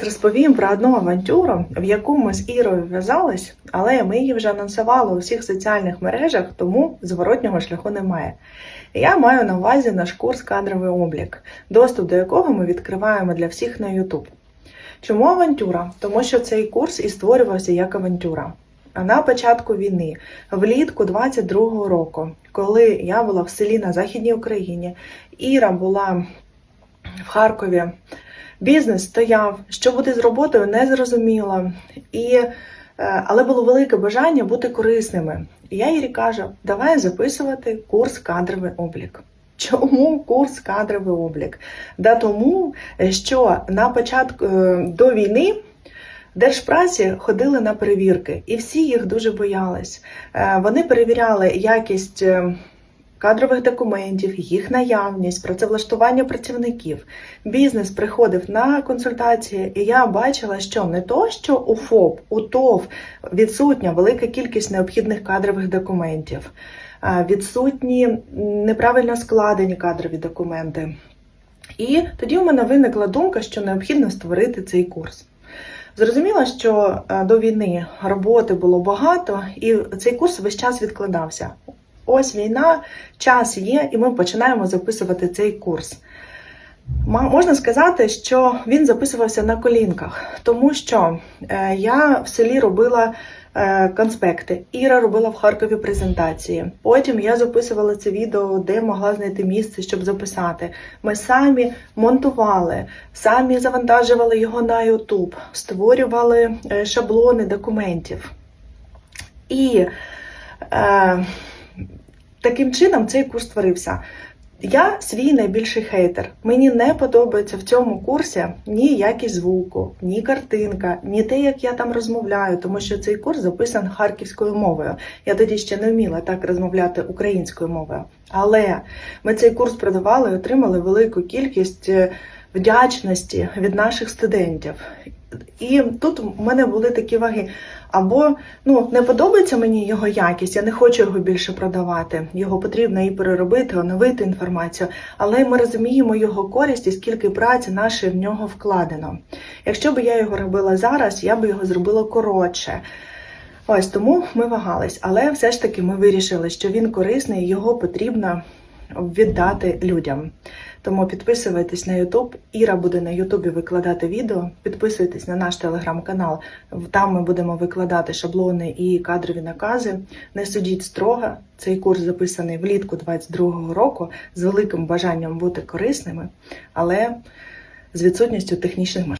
Зараз розповім про одну авантюру, в яку ми з Ірою вв'язались, але ми її вже анонсували у всіх соціальних мережах, тому зворотнього шляху немає. Я маю на увазі наш курс кадровий облік, доступ до якого ми відкриваємо для всіх на YouTube. Чому авантюра? Тому що цей курс і створювався як авантюра. А на початку війни, влітку 22-го року, коли я була в селі на Західній Україні, Іра була в Харкові. Бізнес стояв, що буде з роботою, не зрозуміла. І, е, але було велике бажання бути корисними. І я Ірі кажу, давай записувати курс кадровий облік. Чому курс кадровий облік? Да тому, що на початку е, до війни Держпраці ходили на перевірки, і всі їх дуже боялись. Е, Вони перевіряли якість кадрових документів, їх наявність, працевлаштування працівників. Бізнес приходив на консультації, і я бачила, що не то, що у ФОП, у ТОВ відсутня велика кількість необхідних кадрових документів, відсутні неправильно складені кадрові документи. І тоді в мене виникла думка, що необхідно створити цей курс. Зрозуміло, що е, до війни роботи було багато, і цей курс весь час відкладався. Ось війна, час є, і ми починаємо записувати цей курс. Можна сказати, що він записувався на колінках, тому що е, я в селі робила е, конспекти, Іра робила в Харкові презентації. Потім я записувала це відео, де могла знайти місце, щоб записати. Ми самі монтували, самі завантажували його на YouTube, створювали е, шаблони документів. І е, таким чином цей курс створився. Я свій найбільший хейтер. Мені не подобається в цьому курсі ні якість звуку, ні картинка, ні те, як я там розмовляю, тому що цей курс записан харківською мовою. Я тоді ще не вміла так розмовляти українською мовою. Але ми цей курс продавали і отримали велику кількість е, вдячності від наших студентів. І тут у мене були такі ваги. Або ну не подобається мені його якість, я не хочу його більше продавати. Його потрібно і переробити, оновити інформацію, але ми розуміємо його користь і скільки праці нашої в нього вкладено. Якщо б я його робила зараз, я б його зробила коротше. Ось тому ми вагались, але все ж таки ми вирішили, що він корисний, його потрібно віддати людям. Тому підписуйтесь на YouTube. Іра буде на Ютубі викладати відео. Підписуйтесь на наш телеграм-канал. Там ми будемо викладати шаблони і кадрові накази. Не судіть строго. Цей курс записаний влітку 22-го року з великим бажанням бути корисними, але з відсутністю технічних можливостей.